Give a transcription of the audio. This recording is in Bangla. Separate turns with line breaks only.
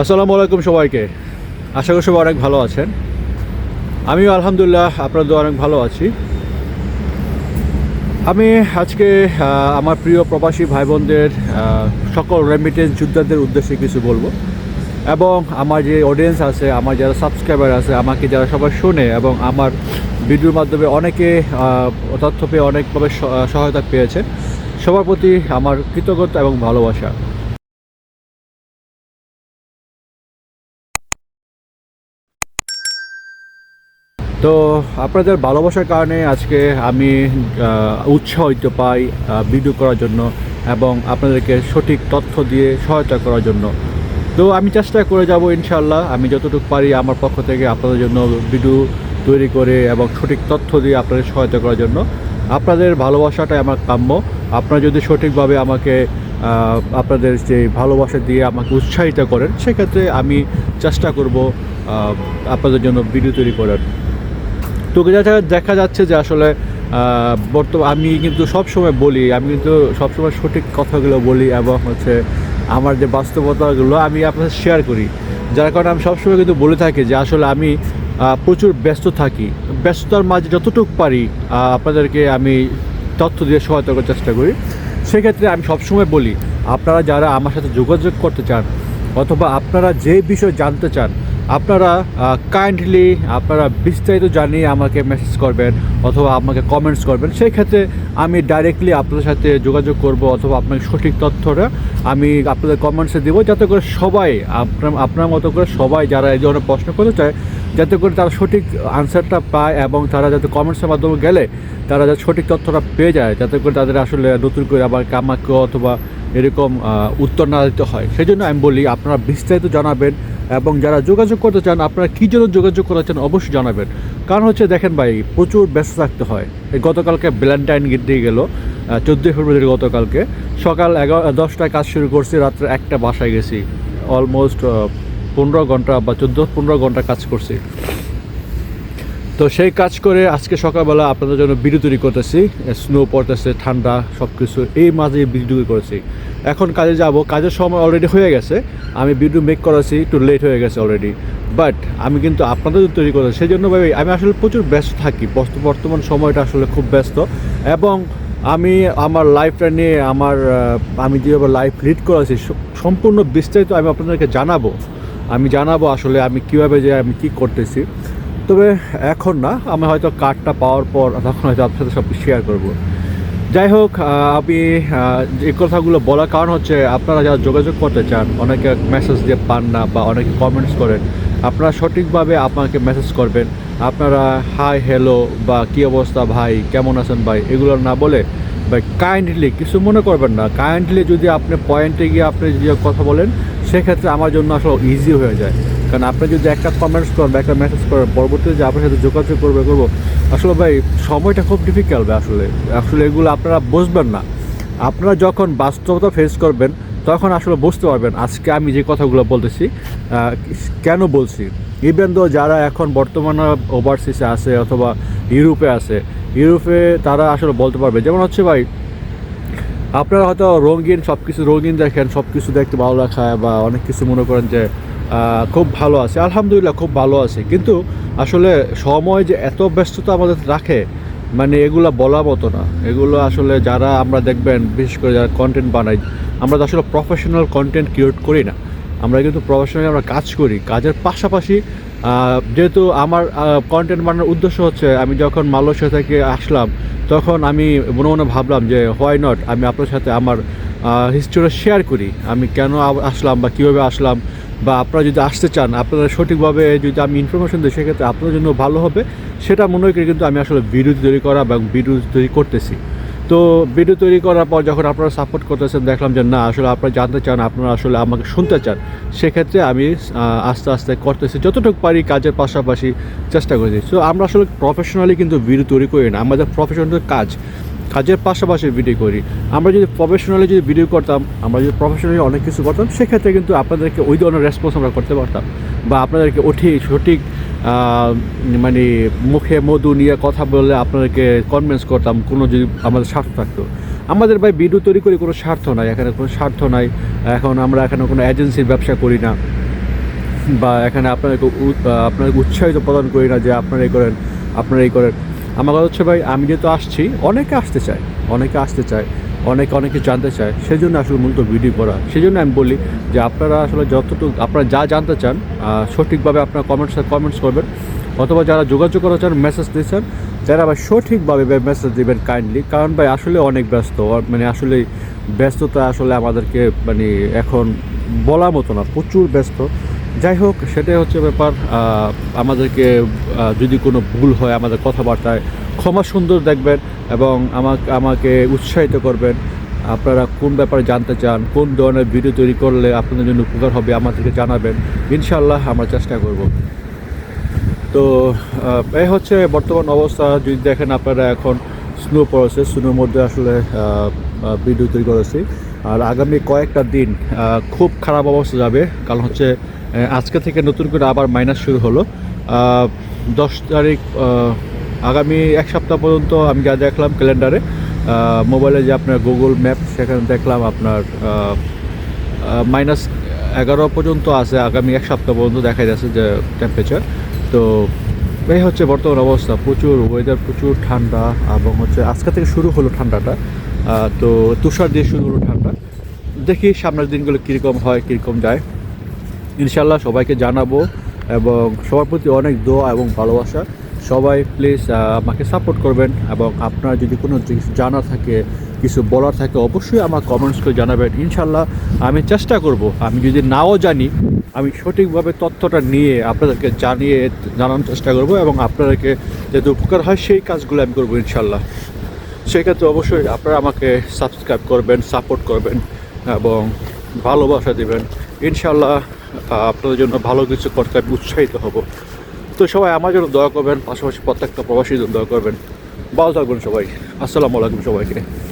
আসসালামু আলাইকুম সবাইকে। আশা করি সবাই অনেক ভালো আছেন। আমিও আলহামদুলিল্লাহ আপনাদের অনেক ভালো আছি। আমি আজকে আমার প্রিয় প্রবাসী ভাই বোনদের সকল রেমিটেন্স যোদ্ধাদের উদ্দেশ্যে কিছু বলব। এবং আমার যে অডিয়েন্স আছে, আমার যারা সাবস্ক্রাইবার আছে, আমাকে যারা সবাই শোনে এবং আমার ভিডিওর মাধ্যমে অনেকে তথ্য পেয়ে অনেকভাবে সহায়তা পেয়েছে, সবার প্রতি আমার কৃতজ্ঞতা এবং ভালোবাসা। তো আপনাদের ভালোবাসার কারণে আজকে আমি উৎসাহিত পাই ভিডিও করার জন্য এবং আপনাদেরকে সঠিক তথ্য দিয়ে সহায়তা করার জন্য। তো আমি চেষ্টা করে যাব ইনশাল্লাহ আমি যতটুকু পারি আমার পক্ষ থেকে আপনাদের জন্য ভিডিও তৈরি করে এবং সঠিক তথ্য দিয়ে আপনাদের সহায়তা করার জন্য। আপনাদের ভালোবাসাটাই আমার কাম্য। আপনারা যদি সঠিকভাবে আমাকে আপনাদের যে ভালোবাসা দিয়ে আমাকে উৎসাহিত করেন, সেক্ষেত্রে আমি চেষ্টা করব আপনাদের জন্য ভিডিও তৈরি করার। তো যেটা দেখা যাচ্ছে যে আসলে বর্তমান আমি কিন্তু সব সময় বলি, আমি কিন্তু সবসময় সঠিক কথাগুলো বলি এবং হচ্ছে আমার যে বাস্তবতাগুলো আমি আপনাদের শেয়ার করি। যার কারণে আমি সবসময় কিন্তু বলে থাকি যে আসলে আমি প্রচুর ব্যস্ত থাকি। ব্যস্ততার মাঝে যতটুকু পারি আপনাদেরকে আমি তথ্য দিয়ে সহায়তা করার চেষ্টা করি। সেক্ষেত্রে আমি সবসময় বলি, আপনারা যারা আমার সাথে যোগাযোগ করতে চান, অথবা আপনারা যে বিষয় জানতে চান আপনারা কাইন্ডলি আপনারা বিস্তারিত জানিয়ে আমাকে মেসেজ করবেন অথবা আমাকে কমেন্টস করবেন। সেই ক্ষেত্রে আমি ডাইরেক্টলি আপনাদের সাথে যোগাযোগ করব অথবা আপনাকে সঠিক তথ্যটা আমি আপনাদের কমেন্টসে দেবো যাতে করে সবাই আপনার আপনার মতো করে সবাই যারা এই ধরনের প্রশ্ন করতে চায়, যাতে করে তারা সঠিক আনসারটা পায় এবং তারা যাতে কমেন্টসের মাধ্যমে গেলে তারা যাতে সঠিক তথ্যটা পেয়ে যায়, যাতে করে তাদের আসলে নতুন করে আবার আমাকে অথবা এরকম উত্তর না দিতে হয়। সেই জন্য আমি বলি, আপনারা বিস্তারিত জানাবেন এবং যারা যোগাযোগ করতে চান, আপনারা কী জন্য যোগাযোগ করতে চান অবশ্যই জানাবেন। কারণ হচ্ছে, দেখেন ভাই, প্রচুর ব্যস্ত থাকতে হয়। এই গতকালকে ভ্যালেন্টাইন দিয়ে গেল চোদ্দোই ফেব্রুয়ারি গতকালকে। সকাল এগারো, দশটায় কাজ শুরু করছি, রাত্রে একটা বাসায় গেছি। অলমোস্ট পনেরো ঘণ্টা বা চোদ্দ, পনেরো ঘণ্টা কাজ করছি। তো সেই কাজ করে আজকে সকালবেলা আপনাদের জন্য ভিডিও তৈরি করতেছি স্নো পড়তেছে, ঠান্ডা সব কিছু এই মাঝে ভিডিও করেছি। এখন কাজে যাব। কাজের সময় অলরেডি হয়ে গেছে। আমি ভিডিও মেক করেছি, একটু লেট হয়ে গেছে অলরেডি বাট আমি কিন্তু আপনাদের তৈরি করেছি। সেই জন্য ভাই, আমি আসলে প্রচুর ব্যস্ত থাকি। বর্তমান সময়টা আসলে খুব ব্যস্ত। এবং আমি আমার লাইফটা নিয়ে আমার আমি যেভাবে লাইফ লিড করেছি সম্পূর্ণ বিস্তারিত আমি আপনাদেরকে জানাব। আমি জানাব আসলে আমি কীভাবে যে আমি কী করতেছি। তবে এখন না, আমি হয়তো কার্ডটা পাওয়ার পর তখন হয়তো আপনার সাথে সব শেয়ার করব। যাই হোক আমি এই কথাগুলো বলার কারণ হচ্ছে আপনারা যারা যোগাযোগ করতে চান, অনেকে মেসেজ দিয়ে পান না বা অনেকে কমেন্টস করেন, আপনারা সঠিকভাবে আপনাকে মেসেজ করবেন। আপনারা হাই হ্যালো বা কী অবস্থা ভাই? কেমন আছেন ভাই? এগুলো না বলে, ভাই কাইন্ডলি কিছু মনে করবেন না। কাইন্ডলি যদি আপনি পয়েন্টে গিয়ে আপনি যদি কথা বলেন সেক্ষেত্রে আমার জন্য আসলে ইজি হয়ে যায়। কারণ আপনি যদি একটা কমেন্টস করেন বা একটা মেসেজ করেন, পরবর্তীতে যে আপনার সাথে যোগাযোগ করবে, করব, আসলে ভাই, সময়টা খুব ডিফিকাল্ট আসলে। আসলে এগুলো আপনারা বুঝবেন না। আপনারা যখন বাস্তবতা ফেস করবেন, তখন আসলে বুঝতে পারবেন আজকে আমি যে কথাগুলো বলতেছি কেন বলছি। ইভেন দো যারা এখন বর্তমানে ওভারসিসে আছে অথবা ইউরোপে আছে ইউরোপে তারা আসলে বলতে পারবে। যেমন হচ্ছে ভাই আপনারা হয়তো রঙিন সব কিছু রঙিন দেখেন সব কিছু দেখতে ভালো রাখায় বা অনেক কিছু মনে করেন যে খুব ভালো আছে। আলহামদুলিল্লাহ খুব ভালো আছে। কিন্তু আসলে সময় যে এত ব্যস্ততা আমাদের রাখে মানে এগুলো বলা মতো না। এগুলো আসলে যারা আমরা দেখবেন, বিশেষ করে যারা কন্টেন্ট বানাই, আমরা তো আসলে প্রফেশনাল কন্টেন্ট ক্রিয়েট করি না। আমরা কিন্তু প্রফেশনালি আমরা কাজ করি, কাজের পাশাপাশি যেহেতু আমার কন্টেন্ট বানানোর উদ্দেশ্য হচ্ছে আমি যখন মালয়েশিয়া থেকে আসলাম, তখন আমি মনে মনে ভাবলাম যে হোয়াই নট আমি আপনার সাথে আমার হিস্ট্রিটা শেয়ার করি। আমি কেন আসলাম বা কীভাবে আসলাম বা আপনারা যদি আসতে চান, আপনারা সঠিকভাবে যদি আমি ইনফরমেশন দিই, সেক্ষেত্রে আপনার জন্য ভালো হবে। সেটা মনে করি কিন্তু আমি আসলে ভিডিও তৈরি করা এবং ভিডিও তৈরি করতেছি। তো ভিডিও তৈরি করার পর যখন আপনারা সাপোর্ট করতেছেন, দেখলাম যে না, আসলে আপনারা জানতে চান, আপনারা আসলে আমাকে শুনতে চান, সেক্ষেত্রে আমি আস্তে আস্তে করতেছি। যতটুকু পারি কাজের পাশাপাশি চেষ্টা করছি। তো আমরা আসলে প্রফেশনালি কিন্তু ভিডিও তৈরি করি না। আমাদের প্রফেশনাল কাজ। কাজের পাশাপাশি ভিডিও করি। আমরা যদি প্রফেশনালি যদি ভিডিও করতাম, আমরা যদি প্রফেশনালি অনেক কিছু করতাম, সেক্ষেত্রে কিন্তু আপনাদেরকে ওই ধরনের রেসপন্স আমরা করতে পারতাম বা আপনাদেরকে ওঠি সঠিক মানে মুখে মধু নিয়ে কথা বলে আপনাদেরকে কনভিন্স করতাম কোনো যদি আমাদের স্বার্থ থাকতো। আমাদের ভাই ভিডিও তৈরি করি কোনো স্বার্থ নাই, এখানে কোনো স্বার্থ নাই। এখন আমরা এখানে কোনো এজেন্সির ব্যবসা করি না। বা এখানে আপনাদেরকে আপনাদেরকে উৎসাহিত প্রদান করি না যে আপনারা এই করেন, আপনারা এই করেন। আমার কথা হচ্ছে ভাই, আমি যেহেতু আসছি, অনেকে আসতে চায়, অনেকে আসতে চায়। অনেকে অনেকে জানতে চায়। সেই জন্য আসলে মূলত ভিডিও করা। সেই জন্য আমি বলি যে আপনারা আসলে যতটুকু, আপনারা যা জানতে চান সঠিকভাবে আপনারা কমেন্টস কমেন্টস করবেন। অথবা যারা যোগাযোগ করা চান মেসেজ দিয়েছেন, তারা ভাই সঠিকভাবে মেসেজ দিবেন কাইন্ডলি কারণ ভাই আসলে অনেক ব্যস্ত। মানে আসলে ব্যস্ততা আসলে আমাদেরকে মানে এখন বলার মতো না, প্রচুর ব্যস্ত। যাই হোক, সেটাই হচ্ছে ব্যাপার। আমাদেরকে যদি কোনো ভুল হয়, আমাদের কথাবার্তায় ক্ষমা সুন্দর দেখবেন। এবং আমাকে আমাকে উৎসাহিত করবেন। আপনারা কোন ব্যাপারে জানতে চান, কোন ধরনের ভিডিও তৈরি করলে আপনাদের জন্য উপকার হবে আমাদেরকে জানাবেন। ইনশাল্লাহ আমরা চেষ্টা করব। তো এই হচ্ছে বর্তমান অবস্থা। যদি দেখেন আপনারা এখন স্নো পড়েছে স্নোর মধ্যে আসলে ভিডিও তৈরি করেছি। আর আগামী কয়েকটা দিন খুব খারাপ অবস্থা যাবে। কারণ হচ্ছে আজকে থেকে নতুন করে আবার মাইনাস শুরু হলো। দশ তারিখ আগামী এক সপ্তাহ পর্যন্ত আমি যা দেখলাম ক্যালেন্ডারে মোবাইলে যে আপনার গুগল ম্যাপ সেখানে দেখলাম আপনার মাইনাস এগারো পর্যন্ত আছে, আগামী এক সপ্তাহ পর্যন্ত দেখা যাচ্ছে যে টেম্পারেচার তো এই হচ্ছে বর্তমান অবস্থা, প্রচুর ওয়েদার প্রচুর ঠান্ডা, এবং হচ্ছে আজকে থেকে শুরু হলো ঠান্ডাটা তো তুষার দিয়ে শুরু হলো ঠান্ডা। দেখি সামনের দিনগুলো কীরকম হয়, কীরকম যায়। ইনশাল্লাহ সবাইকে জানাব, এবং সবার প্রতি অনেক দোয়া এবং ভালোবাসা। সবাই প্লিজ আমাকে সাপোর্ট করবেন এবং আপনার যদি কোনো জানা থাকে, কিছু বলার থাকে, অবশ্যই আমার কমেন্টস করে জানাবেন। ইনশাল্লাহ আমি চেষ্টা করব। আমি যদি নাও জানি, আমি সঠিকভাবে তথ্যটা নিয়ে আপনাদেরকে জানিয়ে জানানোর চেষ্টা করব এবং আপনাদেরকে যাতে উপকার হয়, সেই কাজগুলো আমি করব ইনশাল্লাহ সেক্ষেত্রে অবশ্যই আপনারা আমাকে সাবস্ক্রাইব করবেন সাপোর্ট করবেন এবং ভালোবাসা দিবেন। ইনশাল্লাহ আপনাদের জন্য ভালো কিছু করতে আমি উৎসাহিত হব। তো সবাই, আমার জন্য দয়া করবেন, পাশাপাশি প্রত্যেকটা প্রবাসীর জন্য দয়া করবেন। ভালো থাকবেন সবাই। আসসালামু আলাইকুম সবাইকে।